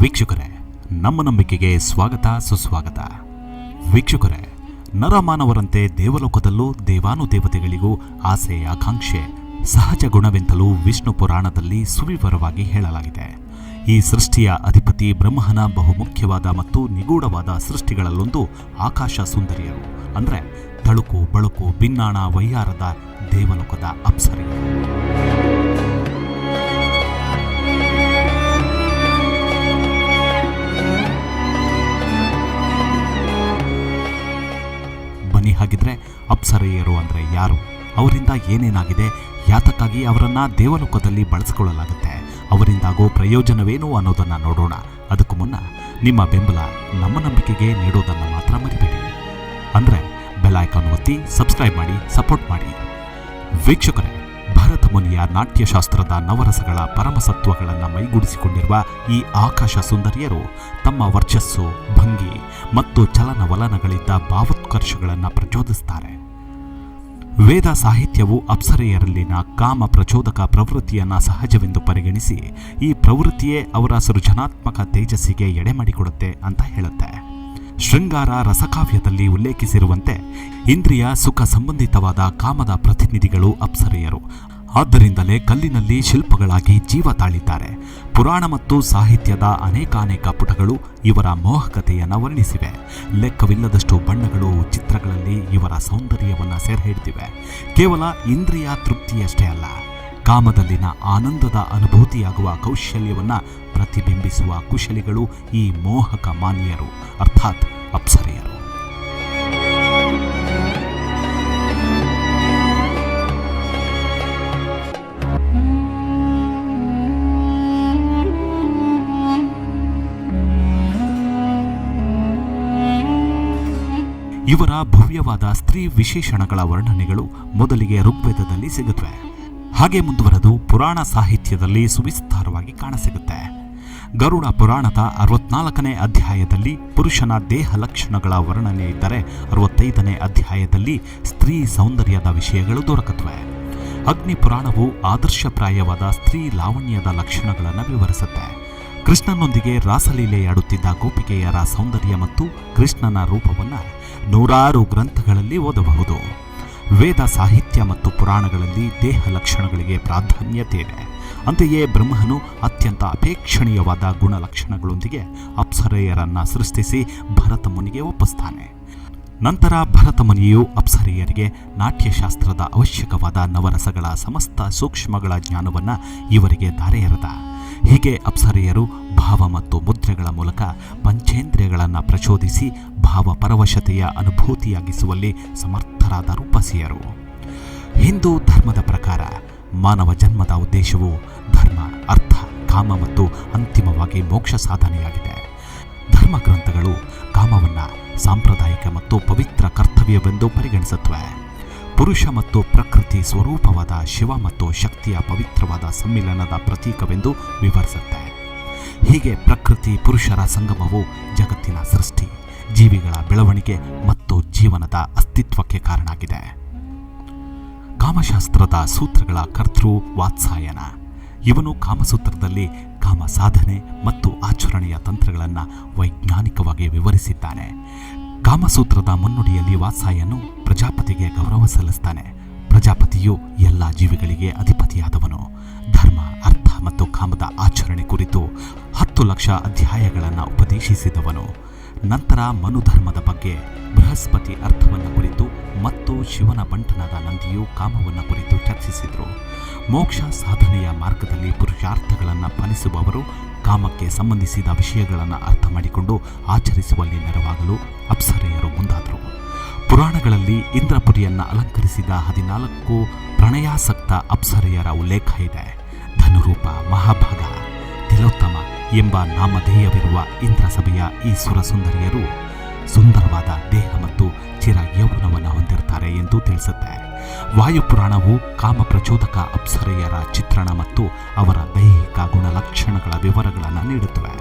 ವೀಕ್ಷಕರೇ ನಮ್ಮ ನಂಬಿಕೆಗೆ ಸ್ವಾಗತ ಸುಸ್ವಾಗತ. ವೀಕ್ಷಕರೇ ನರಮಾನವರಂತೆ ದೇವಲೋಕದಲ್ಲೂ ದೇವಾನುದೇವತೆಗಳಿಗೂ ಆಸೆ ಆಕಾಂಕ್ಷೆ. ಸಹಜ ಗುಣವೆಂತಲೂ ವಿಷ್ಣು ಪುರಾಣದಲ್ಲಿ ಸುವಿವರವಾಗಿ ಹೇಳಲಾಗಿದೆ. ಈ ಸೃಷ್ಟಿಯ ಅಧಿಪತಿ ಬ್ರಹ್ಮನ ಬಹುಮುಖ್ಯವಾದ ಮತ್ತು ನಿಗೂಢವಾದ ಸೃಷ್ಟಿಗಳಲ್ಲೊಂದು ಆಕಾಶ ಸುಂದರಿಯರು, ಅಂದರೆ ತಳುಕು, ಬಳುಕು, ಬಿನ್ನಾಣ, ವೈಯಾರದ ದೇವಲೋಕದ ಅಪ್ಸರಿಯರು. ಬನ್ನಿ ಹಾಗಿದ್ರೆ ಅಪ್ಸರೆಯರು ಅಂದ್ರೆ ಯಾರು? ಅವರಿಂದ ಏನೇನಾಗಿದೆ? ಯಾತಕ್ಕಾಗಿ ಅವರನ್ನ ದೇವಲೋಕದಲ್ಲಿ ಬಳಸಿಕೊಳ್ಳಲಾಗುತ್ತೆ? ಅವರಿಂದಾಗೋ ಪ್ರಯೋಜನವೇನು ಅನ್ನೋದನ್ನ ನೋಡೋಣ. ಅದಕ್ಕೂ ಮುನ್ನ ನಿಮ್ಮ ಬೆಂಬಲ ನಮ್ಮ ನಂಬಿಕೆಗೆ ನೀಡೋದನ್ನ ಮಾತ್ರ ಮರಿಬೇಡಿ. ಅಂದ್ರೆ ಬೆಲ್ಲೈಕಾನ್ ಒತ್ತಿ ಸಬ್ಸ್ಕ್ರೈಬ್ ಮಾಡಿ ಸಪೋರ್ಟ್ ಮಾಡಿ. ವೀಕ್ಷಕರೇ, ಭರತ ಮುನಿಯ ನಾಟ್ಯಶಾಸ್ತ್ರದ ನವರಸಗಳ ಪರಮಸತ್ವಗಳನ್ನು ಮೈಗೂಡಿಸಿಕೊಂಡಿರುವ ಈ ಆಕಾಶ ಸುಂದರಿಯರು ತಮ್ಮ ವರ್ಚಸ್ಸು, ಭಂಗಿ ಮತ್ತು ಚಲನವಲನಗಳಿಂದ ಭಾವೋತ್ಕರ್ಷಗಳನ್ನು ಪ್ರಚೋದಿಸ್ತಾರೆ. ವೇದ ಸಾಹಿತ್ಯವು ಅಪ್ಸರೆಯರಲ್ಲಿನ ಕಾಮ ಪ್ರಚೋದಕ ಪ್ರವೃತ್ತಿಯನ್ನು ಸಹಜವೆಂದು ಪರಿಗಣಿಸಿ ಈ ಪ್ರವೃತ್ತಿಯೇ ಅವರ ಸೃಜನಾತ್ಮಕ ತೇಜಸ್ಸಿಗೆ ಎಡೆ ಮಾಡಿಕೊಡುತ್ತೆ ಅಂತ ಹೇಳುತ್ತೆ. ಶೃಂಗಾರ ರಸಕಾವ್ಯದಲ್ಲಿ ಉಲ್ಲೇಖಿಸಿರುವಂತೆ ಇಂದ್ರಿಯ ಸುಖ ಸಂಬಂಧಿತವಾದ ಕಾಮದ ಪ್ರತಿನಿಧಿಗಳು ಅಪ್ಸರೆಯರು. ಆದ್ದರಿಂದಲೇ ಕಲ್ಲಿನಲ್ಲಿ ಶಿಲ್ಪಗಳಾಗಿ ಜೀವ ತಾಳಿದ್ದಾರೆ. ಪುರಾಣ ಮತ್ತು ಸಾಹಿತ್ಯದ ಅನೇಕಾನೇಕ ಪುಟಗಳು ಇವರ ಮೋಹಕತೆಯನ್ನು ವರ್ಣಿಸಿವೆ. ಲೆಕ್ಕವಿಲ್ಲದಷ್ಟು ಬಣ್ಣಗಳು ಚಿತ್ರಗಳಲ್ಲಿ ಇವರ ಸೌಂದರ್ಯವನ್ನು ಸೆರೆಹಿಡಿದಿವೆ. ಕೇವಲ ಇಂದ್ರಿಯ ತೃಪ್ತಿಯಷ್ಟೇ ಅಲ್ಲ, ಕಾಮದಲ್ಲಿನ ಆನಂದದ ಅನುಭೂತಿಯಾಗುವ ಕೌಶಲ್ಯವನ್ನ ಪ್ರತಿಬಿಂಬಿಸುವ ಕುಶಲಿಗಳು ಈ ಮೋಹಕ ಮಾನ್ಯರು. ಅರ್ಥಾತ್ ಇವರ ಭವ್ಯವಾದ ಸ್ತ್ರೀ ವಿಶೇಷಣಗಳ ವರ್ಣನೆಗಳು ಮೊದಲಿಗೆ ಋಗ್ವೇದದಲ್ಲಿ ಸಿಗುತ್ತವೆ ಹಾಗೆ ಮುಂದುವರೆದು ಪುರಾಣ ಸಾಹಿತ್ಯದಲ್ಲಿ ಸುವಿಸ್ತಾರವಾಗಿ ಕಾಣಸಿಗುತ್ತೆ. ಗರುಡ ಪುರಾಣದ ಅರವತ್ನಾಲ್ಕನೇ ಅಧ್ಯಾಯದಲ್ಲಿ ಪುರುಷನ ದೇಹ ಲಕ್ಷಣಗಳ ವರ್ಣನೆ ಇದ್ದರೆ ಅರವತ್ತೈದನೇ ಅಧ್ಯಾಯದಲ್ಲಿ ಸ್ತ್ರೀ ಸೌಂದರ್ಯದ ವಿಷಯಗಳು ದೊರಕತ್ವೆ ಅಗ್ನಿ ಪುರಾಣವು ಆದರ್ಶಪ್ರಾಯವಾದ ಸ್ತ್ರೀ ಲಾವಣ್ಯದ ಲಕ್ಷಣಗಳನ್ನು ವಿವರಿಸುತ್ತೆ. ಕೃಷ್ಣನೊಂದಿಗೆ ರಾಸಲೀಲೆಯಾಡುತ್ತಿದ್ದ ಗೋಪಿಕೆಯರ ಸೌಂದರ್ಯ ಮತ್ತು ಕೃಷ್ಣನ ರೂಪವನ್ನು ನೂರಾರು ಗ್ರಂಥಗಳಲ್ಲಿ ಓದಬಹುದು. ವೇದ ಸಾಹಿತ್ಯ ಮತ್ತು ಪುರಾಣಗಳಲ್ಲಿ ದೇಹ ಲಕ್ಷಣಗಳಿಗೆ ಪ್ರಾಧಾನ್ಯತೆ ಇದೆ ಅಂತೆಯೇ ಬ್ರಹ್ಮನು ಅತ್ಯಂತ ಅಪೇಕ್ಷಣೀಯವಾದ ಗುಣಲಕ್ಷಣಗಳೊಂದಿಗೆ ಅಪ್ಸರೆಯರನ್ನು ಸೃಷ್ಟಿಸಿ ಭರತ ಮುನಿಗೆ ಒಪ್ಪಿಸ್ತಾನೆ. ನಂತರ ಭರತ ಮುನಿಯು ಅಪ್ಸರೆಯರಿಗೆ ನಾಟ್ಯಶಾಸ್ತ್ರದ ಅವಶ್ಯಕವಾದ ನವರಸಗಳ ಸಮಸ್ತ ಸೂಕ್ಷ್ಮಗಳ ಜ್ಞಾನವನ್ನು ಇವರಿಗೆ ಧಾರೆ ಹೀಗೆ ಅಪ್ಸರೆಯರು ಭಾವ ಮತ್ತು ಮುದ್ರೆಗಳ ಮೂಲಕ ಪಂಚೇಂದ್ರಿಯಗಳನ್ನು ಪ್ರಚೋದಿಸಿ ಭಾವ ಪರವಶತೆಯ ಅನುಭೂತಿಯಾಗಿಸುವಲ್ಲಿ ಸಮರ್ಥರಾದ ರೂಪಸಿಯರು. ಹಿಂದೂ ಧರ್ಮದ ಪ್ರಕಾರ ಮಾನವ ಜನ್ಮದ ಉದ್ದೇಶವು ಧರ್ಮ, ಅರ್ಥ, ಕಾಮ ಮತ್ತು ಅಂತಿಮವಾಗಿ ಮೋಕ್ಷ ಸಾಧನೆಯಾಗಿದೆ. ಧರ್ಮ ಗ್ರಂಥಗಳು ಕಾಮವನ್ನು ಸಾಂಪ್ರದಾಯಿಕ ಮತ್ತು ಪವಿತ್ರ ಕರ್ತವ್ಯವೆಂದು ಪರಿಗಣಿಸುತ್ತವೆ. ಪುರುಷ ಮತ್ತು ಪ್ರಕೃತಿ ಸ್ವರೂಪವಾದ ಶಿವ ಮತ್ತು ಶಕ್ತಿಯ ಪವಿತ್ರವಾದ ಸಮ್ಮಿಲನದ ಪ್ರತೀಕವೆಂದು ವಿವರಿಸುತ್ತೆ. ಹೀಗೆ ಪ್ರಕೃತಿ ಪುರುಷರ ಸಂಗಮವು ಜಗತ್ತಿನ ಸೃಷ್ಟಿ, ಜೀವಿಗಳ ಬೆಳವಣಿಗೆ ಮತ್ತು ಜೀವನದ ಅಸ್ತಿತ್ವಕ್ಕೆ ಕಾರಣ ಆಗಿದೆ ಕಾಮಶಾಸ್ತ್ರದ ಸೂತ್ರಗಳ ಕರ್ತೃ ವಾತ್ಸಾಯನ. ಇವನು ಕಾಮಸೂತ್ರದಲ್ಲಿ ಕಾಮ ಸಾಧನೆ ಮತ್ತು ಆಚರಣೆಯ ತಂತ್ರಗಳನ್ನು ವೈಜ್ಞಾನಿಕವಾಗಿ ವಿವರಿಸಿದ್ದಾನೆ. ಕಾಮಸೂತ್ರದ ಮುನ್ನುಡಿಯಲ್ಲಿ ವಾತ್ಸಾಯನು ಪ್ರಜಾಪತಿಗೆ ಗೌರವ ಸಲ್ಲಿಸ್ತಾನೆ. ಪ್ರಜಾಪತಿಯು ಎಲ್ಲ ಜೀವಿಗಳಿಗೆ ಅಧಿಪತಿಯಾದವನು. ಧರ್ಮ ಅರ್ಥ ಮತ್ತು ಕಾಮದ ಆಚರಣೆ ಕುರಿತು ಹತ್ತು ಲಕ್ಷ ಅಧ್ಯಾಯಗಳನ್ನು ಉಪದೇಶಿಸಿದವನು. ನಂತರ ಮನುಧರ್ಮದ ಬಗ್ಗೆ ಬೃಹಸ್ಪತಿ ಅರ್ಥವನ್ನು ಕುರಿತು ಮತ್ತು ಶಿವನ ಬಂಟನಾದ ನಂದಿಯು ಕಾಮವನ್ನು ಕುರಿತು ಚರ್ಚಿಸಿದರು. ಮೋಕ್ಷ ಸಾಧನೆಯ ಮಾರ್ಗದಲ್ಲಿ ಪುರುಷಾರ್ಥಗಳನ್ನು ಪಾಲಿಸುವವರು ಕಾಮಕ್ಕೆ ಸಂಬಂಧಿಸಿದ ವಿಷಯಗಳನ್ನು ಅರ್ಥ ಮಾಡಿಕೊಂಡು ಆಚರಿಸುವಲ್ಲಿ ನೆರವಾಗಲು ಅಪ್ಸರೆಯರು ಮುಂದಾದರು. ಪುರಾಣಗಳಲ್ಲಿ ಇಂದ್ರಪುರಿಯನ್ನು ಅಲಂಕರಿಸಿದ ಹದಿನಾಲ್ಕು ಪ್ರಣಯಾಸಕ್ತ ಅಪ್ಸರೆಯರ ಉಲ್ಲೇಖ ಇದೆ. ಧನುರೂಪ ಮಹಾಭಾಗ, ತಿಲೋತ್ತಮ ಎಂಬ ನಾಮಧೇಯವಿರುವ ಇಂದ್ರಸಭೆಯ ಈ ಸುರಸುಂದರಿಯರು ಸುಂದರವಾದ ದೇಹ ಮತ್ತು ಚಿರ ಯೌವನವನ್ನು ಹೊಂದಿರುತ್ತಾರೆ ಎಂದು ತಿಳಿಸುತ್ತೆ. ವಾಯುಪುರಾಣವು ಕಾಮ ಪ್ರಚೋದಕ ಅಪ್ಸರೆಯರ ಚಿತ್ರಣ ಮತ್ತು ಅವರ ದೈಹಿಕ ಗುಣಲಕ್ಷಣಗಳ ವಿವರಗಳನ್ನು ನೀಡುತ್ತವೆ.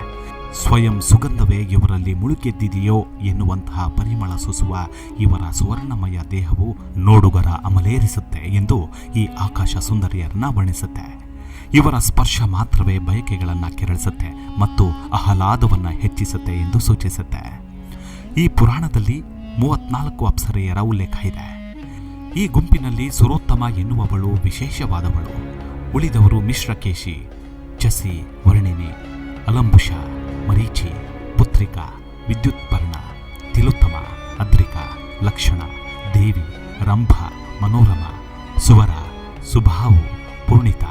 ಸ್ವಯಂ ಸುಗಂಧವೇ ಇವರಲ್ಲಿ ಮುಳುಗೆದ್ದಿದೆಯೋ ಎನ್ನುವಂತಹ ಪರಿಮಳ ಸೂಸುವ ಇವರ ಸುವರ್ಣಮಯ ದೇಹವು ನೋಡುಗರ ಅಮಲೇರಿಸುತ್ತೆ ಎಂದು ಈ ಆಕಾಶ ಸುಂದರಿಯರನ್ನ ವರ್ಣಿಸುತ್ತೆ. ಇವರ ಸ್ಪರ್ಶ ಮಾತ್ರವೇ ಬಯಕೆಗಳನ್ನು ಕೆರಳಿಸುತ್ತೆ ಮತ್ತು ಆಹ್ಲಾದವನ್ನು ಹೆಚ್ಚಿಸುತ್ತೆ ಎಂದು ಸೂಚಿಸುತ್ತೆ. ಈ ಪುರಾಣದಲ್ಲಿ ಮೂವತ್ನಾಲ್ಕು ಅಪ್ಸರೆಯರ ಉಲ್ಲೇಖ ಇದೆ. ಈ ಗುಂಪಿನಲ್ಲಿ ಸುರೋತ್ತಮ ಎನ್ನುವವಳು ವಿಶೇಷವಾದವಳು. ಉಳಿದವರು ಮಿಶ್ರಕೇಶಿ, ಚಸಿ, ವರ್ಣಿನಿ, ಅಲಂಬುಷ, ಮರೀಚಿ, ಪುತ್ರಿಕಾ, ವಿದ್ಯುತ್ಪರ್ಣ, ತಿಲುತ್ತಮ, ಅದ್ರಿಕ, ಲಕ್ಷಣ, ದೇವಿ, ರಂಭ, ಮನೋರಮ, ಸುವರ, ಸುಭಾವು, ಪೂರ್ಣಿತ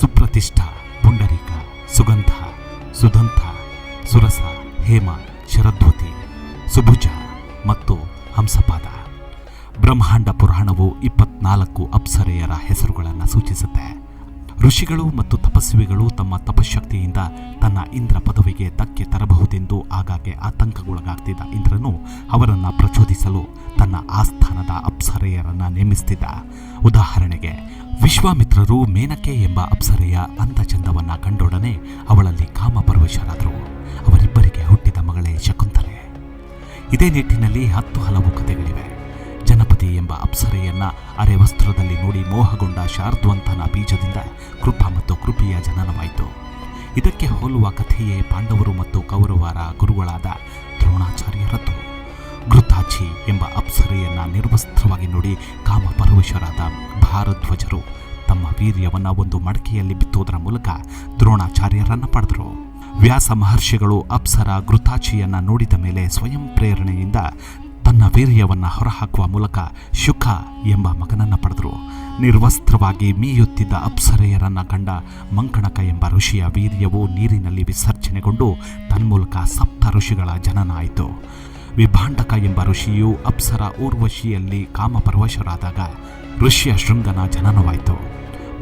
ಸುಪ್ರತಿಷ್ಠ, ಪುಂಡರೀಕ, ಸುಗಂಧ ಸುಧಂಥ ಸುರಸ, ಹೇಮ, ಶರದ್ವತಿ, ಸುಭುಜ ಮತ್ತು ಹಂಸಪಾದ. ಬ್ರಹ್ಮಾಂಡ ಪುರಾಣವು ಇಪ್ಪತ್ನಾಲ್ಕು ಅಪ್ಸರೆಯರ ಹೆಸರುಗಳನ್ನು ಸೂಚಿಸುತ್ತೆ. ಋಷಿಗಳು ಮತ್ತು ತಪಸ್ವಿಗಳು ತಮ್ಮ ತಪಶಕ್ತಿಯಿಂದ ತನ್ನ ಇಂದ್ರ ಪದವಿಗೆ ಧಕ್ಕೆ ತರಬಹುದೆಂದು ಆಗಾಗ್ಗೆ ಆತಂಕಗೊಳಗಾಗ್ತಿದ್ದ ಇಂದ್ರನು ಅವರನ್ನು ಪ್ರಚೋದಿಸಲು ತನ್ನ ಆಸ್ಥಾನದ ಅಪ್ಸರೆಯರನ್ನು ನೇಮಿಸ್ತಿದ್ದ. ಉದಾಹರಣೆಗೆ, ವಿಶ್ವಾಮಿತ್ರರು ಮೇನಕೆ ಎಂಬ ಅಪ್ಸರೆಯ ಅಂದಚಂದವನ್ನ ಕಂಡೊಡನೆ ಅವಳಲ್ಲಿ ಕಾಮಪರವಶರಾದರು. ಅವರಿಬ್ಬರಿಗೆ ಹುಟ್ಟಿದ ಮಗಳೇ ಶಕುಂತಲೆ. ಇದೇ ನಿಟ್ಟಿನಲ್ಲಿ ಹತ್ತು ಹಲವು ಕಥೆಗಳಿವೆ. ಜನಪದಿ ಎಂಬ ಅಪ್ಸರೆಯನ್ನ ಅರೆವಸ್ತ್ರದಲ್ಲಿ ನೋಡಿ ಮೋಹಗೊಂಡ ಶಾರ್ದ್ವಂತನ ಬೀಜದಿಂದ ಕೃಪ ಮತ್ತು ಕೃಪಿಯ ಜನನವಾಯಿತು. ಇದಕ್ಕೆ ಹೋಲುವ ಕಥೆಯೇ ಪಾಂಡವರು ಮತ್ತು ಕೌರವರ ಗುರುಗಳಾದ ದ್ರೋಣಾಚಾರ್ಯರದ್ದು. ಘೃತಾಚಿ ಎಂಬ ಅಪ್ಸರೆಯನ್ನ ನಿರ್ವಸ್ತ್ರವಾಗಿ ನೋಡಿ ಕಾಮಪರವಶರಾದ ಭಾರಧ್ವಜರು ತಮ್ಮ ವೀರ್ಯವನ್ನ ಒಂದು ಮಡಕೆಯಲ್ಲಿ ಬಿತ್ತುವುದರ ಮೂಲಕ ದ್ರೋಣಾಚಾರ್ಯರನ್ನ ಪಡೆದರು. ವ್ಯಾಸ ಮಹರ್ಷಿಗಳು ಅಪ್ಸರ ಘೃತಾಚಿಯನ್ನ ನೋಡಿದ ಮೇಲೆ ಸ್ವಯಂ ಪ್ರೇರಣೆಯಿಂದ ತನ್ನ ವೀರ್ಯವನ್ನು ಹೊರಹಾಕುವ ಮೂಲಕ ಶುಖ ಎಂಬ ಮಗನನ್ನು ಪಡೆದರು. ನಿರ್ವಸ್ತ್ರವಾಗಿ ಮೀಯುತ್ತಿದ್ದ ಅಪ್ಸರೆಯರನ್ನು ಕಂಡ ಮಂಕಣಕ ಎಂಬ ಋಷಿಯ ವೀರ್ಯವು ನೀರಿನಲ್ಲಿ ವಿಸರ್ಜನೆಗೊಂಡು ತನ್ಮೂಲಕ ಸಪ್ತ ಋಷಿಗಳ ಜನನ ಆಯಿತು ವಿಭಾಂಡಕ ಎಂಬ ಋಷಿಯು ಅಪ್ಸರ ಊರ್ವಶಿಯಲ್ಲಿ ಕಾಮಪರವಶರಾದಾಗ ಋಷಿಯ ಶೃಂಗನ ಜನನವಾಯಿತು.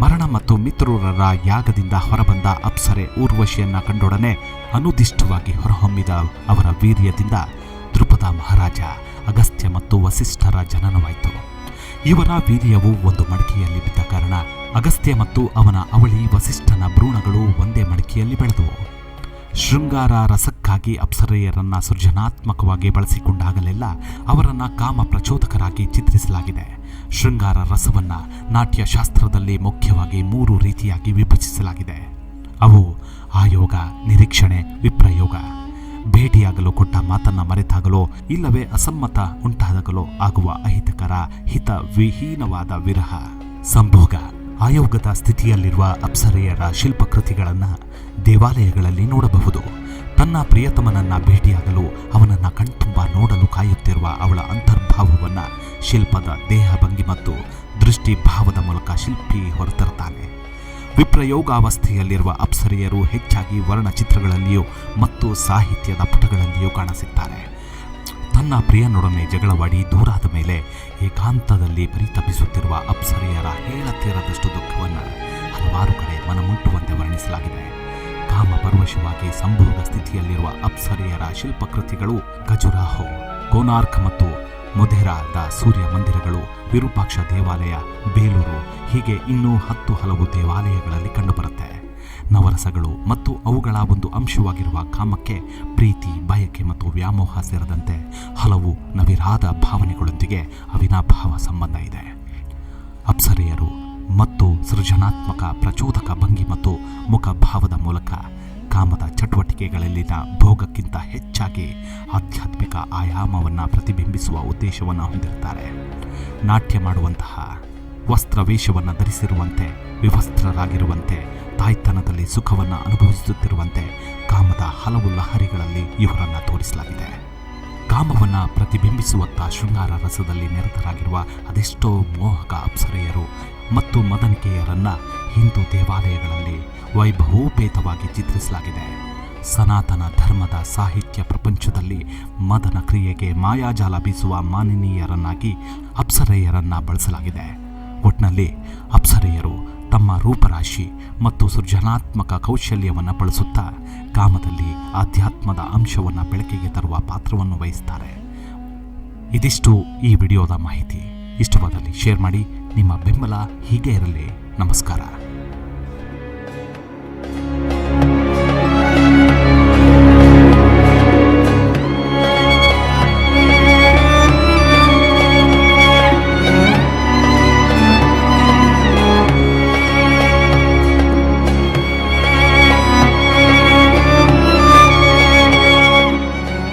ಮರಣ ಮತ್ತು ಮಿತ್ರರರ ಯಾಗದಿಂದ ಹೊರಬಂದ ಅಪ್ಸರೆ ಊರ್ವಶಿಯನ್ನ ಕಂಡೊಡನೆ ಅನುದಿಷ್ಟವಾಗಿ ಹೊರಹೊಮ್ಮಿದ ಅವರ ವೀರ್ಯದಿಂದ ದೃಪದ ಮಹಾರಾಜ, ಅಗಸ್ತ್ಯ ಮತ್ತು ವಸಿಷ್ಠರ ಜನನವಾಯಿತು. ಇವರ ವೀರ್ಯವು ಒಂದು ಮಡಿಕೆಯಲ್ಲಿ ಬಿದ್ದ ಕಾರಣ ಅಗಸ್ತ್ಯ ಮತ್ತು ಅವನ ಅವಳಿ ವಸಿಷ್ಠನ ಭ್ರೂಣಗಳು ಒಂದೇ ಮಡಿಕೆಯಲ್ಲಿ ಬೆಳೆದವು. ಶೃಂಗಾರ ರಸಕ್ಕಾಗಿ ಅಪ್ಸರೆಯರನ್ನು ಸೃಜನಾತ್ಮಕವಾಗಿ ಬಳಸಿಕೊಂಡಾಗಲೆಲ್ಲ ಅವರನ್ನ ಕಾಮ ಪ್ರಚೋದಕರಾಗಿ ಚಿತ್ರಿಸಲಾಗಿದೆ. ಶೃಂಗಾರ ರಸವನ್ನ ನಾಟ್ಯಶಾಸ್ತ್ರದಲ್ಲಿ ಮುಖ್ಯವಾಗಿ ಮೂರು ರೀತಿಯಾಗಿ ವಿಭಜಿಸಲಾಗಿದೆ. ಅವು ಆಯೋಗ, ನಿರೀಕ್ಷಣೆ, ವಿಪ್ರಯೋಗ. ಭೇಟಿಯಾಗಲು ಕೊಟ್ಟ ಮಾತನ್ನ ಮರೆತಾಗಲೋ, ಇಲ್ಲವೇ ಅಸಮ್ಮತ ಉಂಟಾದಾಗಲೋ ಆಗುವ ಅಹಿತಕರ ಹಿತ ವಿಹೀನವಾದ ವಿರಹ. ಸಂಭೋಗ, ಆಯೋಗದ ಸ್ಥಿತಿಯಲ್ಲಿರುವ ಅಪ್ಸರೆಯರ ಶಿಲ್ಪಕೃತಿಗಳನ್ನು ದೇವಾಲಯಗಳಲ್ಲಿ ನೋಡಬಹುದು. ತನ್ನ ಪ್ರಿಯತಮನನ್ನ ಭೇಟಿಯಾಗಲು ಅವನನ್ನ ಕಣ್ತುಂಬ ನೋಡಲು ಕಾಯುತ್ತಿರುವ ಅವಳ ಅಂತರ್ಭಾವವನ್ನ ಶಿಲ್ಪದ ದೇಹ ಭಂಗಿ ಮತ್ತು ದೃಷ್ಟಿಭಾವದ ಮೂಲಕ ಶಿಲ್ಪಿ ಹೊರತರುತ್ತಾನೆ. ವಿಪ್ರಯೋಗಾವಸ್ಥೆಯಲ್ಲಿರುವ ಅಪ್ಸರೆಯರು ಹೆಚ್ಚಾಗಿ ವರ್ಣಚಿತ್ರಗಳಲ್ಲಿಯೂ ಮತ್ತು ಸಾಹಿತ್ಯದ ಪುಟಗಳಲ್ಲಿಯೂ ಕಾಣಸಿಗ್ತಾರೆ. ತನ್ನ ಪ್ರಿಯನೊಡನೆ ಜಗಳವಾಡಿ ದೂರಾದ ಮೇಲೆ ಏಕಾಂತದಲ್ಲಿ ಪರಿತಪಿಸುತ್ತಿರುವ ಅಪ್ಸರೆಯರ ಹೇಳತೀರದಷ್ಟು ದುಃಖವನ್ನು ಹಲವಾರು ಕಡೆ ಮನಮುಟ್ಟುವಂತೆ ವರ್ಣಿಸಲಾಗಿದೆ. ಕಾಮ ಪರವಶವಾಗಿ ಸಂಭೋಗ ಸ್ಥಿತಿಯಲ್ಲಿರುವ ಅಪ್ಸರೆಯರ ಶಿಲ್ಪಕೃತಿಗಳು ಖಜುರಾಹೋ ಕೋನಾರ್ಕ್ ಮತ್ತು ಮೊಧೆರಾದ ಸೂರ್ಯ ಮಂದಿರಗಳು, ವಿರೂಪಾಕ್ಷ ದೇವಾಲಯ, ಬೇಲೂರು, ಹೀಗೆ ಇನ್ನೂ ಹತ್ತು ಹಲವು ದೇವಾಲಯಗಳಲ್ಲಿ ಕಂಡುಬರುತ್ತೆ. ನವರಸಗಳು ಮತ್ತು ಅವುಗಳ ಒಂದು ಅಂಶವಾಗಿರುವ ಕಾಮಕ್ಕೆ ಪ್ರೀತಿ, ಬಯಕೆ ಮತ್ತು ವ್ಯಾಮೋಹ ಸೇರಿದಂತೆ ಹಲವು ನವಿರಾದ ಭಾವನೆಗಳೊಂದಿಗೆ ಅವಿನಾಭಾವ ಸಂಬಂಧ ಇದೆ. ಅಪ್ಸರೆಯರು ಮತ್ತು ಸೃಜನಾತ್ಮಕ ಪ್ರಚೋದಕ ಭಂಗಿ ಮತ್ತು ಮುಖಭಾವದ ಮೂಲಕ ಕಾಮದ ಚಟುವಟಿಕೆಗಳಲ್ಲಿನ ಭೋಗಕ್ಕಿಂತ ಹೆಚ್ಚಾಗಿ ಆಧ್ಯಾತ್ಮಿಕ ಆಯಾಮವನ್ನು ಪ್ರತಿಬಿಂಬಿಸುವ ಉದ್ದೇಶವನ್ನು ಹೊಂದಿರ್ತಾರೆ. ನಾಟ್ಯ ಮಾಡುವಂತಹ ವಸ್ತ್ರವೇಷವನ್ನು ಧರಿಸಿರುವಂತೆ, ವಿವಸ್ತ್ರರಾಗಿರುವಂತೆ, ತಾಯ್ತನದಲ್ಲಿ ಸುಖವನ್ನು ಅನುಭವಿಸುತ್ತಿರುವಂತೆ, ಕಾಮದ ಹಲವು ಲಹರಿಗಳಲ್ಲಿ ಇವರನ್ನು ತೋರಿಸಲಾಗಿದೆ. ಕಾಮವನ್ನ ಪ್ರತಿಬಿಂಬಿಸುವತ್ತ ಶೃಂಗಾರ ರಸದಲ್ಲಿ ನಿರತರಾಗಿರುವ ಅದೆಷ್ಟೋ ಮೋಹಕ ಅಪ್ಸರೆಯರು ಮತ್ತು ಮದನಿಕೆಯರನ್ನು ಹಿಂದೂ ದೇವಾಲಯಗಳಲ್ಲಿ ವೈಭವೋಪೇತವಾಗಿ ಚಿತ್ರಿಸಲಾಗಿದೆ. ಸನಾತನ ಧರ್ಮದ ಸಾಹಿತ್ಯ ಪ್ರಪಂಚದಲ್ಲಿ ಮದನ ಕ್ರಿಯೆಗೆ ಮಾಯಾಜಾಲ ಬೀಸುವ ಮಾನಿನೀಯರನ್ನಾಗಿ ಅಪ್ಸರೆಯರನ್ನು ಬಳಸಲಾಗಿದೆ. ಒಟ್ನಲ್ಲಿ ಅಪ್ಸರೆಯರು ತಮ್ಮ ರೂಪರಾಶಿ ಮತ್ತು ಸೃಜನಾತ್ಮಕ ಕೌಶಲ್ಯವನ್ನು ಬಳಸುತ್ತಾ ಕಾಮದಲ್ಲಿ ಆಧ್ಯಾತ್ಮದ ಅಂಶವನ್ನು ಬೆಳಕಿಗೆ ತರುವ ಪಾತ್ರವನ್ನು ವಹಿಸ್ತಾರೆ. ಇದಿಷ್ಟು ಈ ವಿಡಿಯೋದ ಮಾಹಿತಿ. ಇಷ್ಟವಾದಲ್ಲಿ ಶೇರ್ ಮಾಡಿ. ನಿಮ್ಮ ಬೆಂಬಲ ಹೀಗೆ ಇರಲಿ. ನಮಸ್ಕಾರ.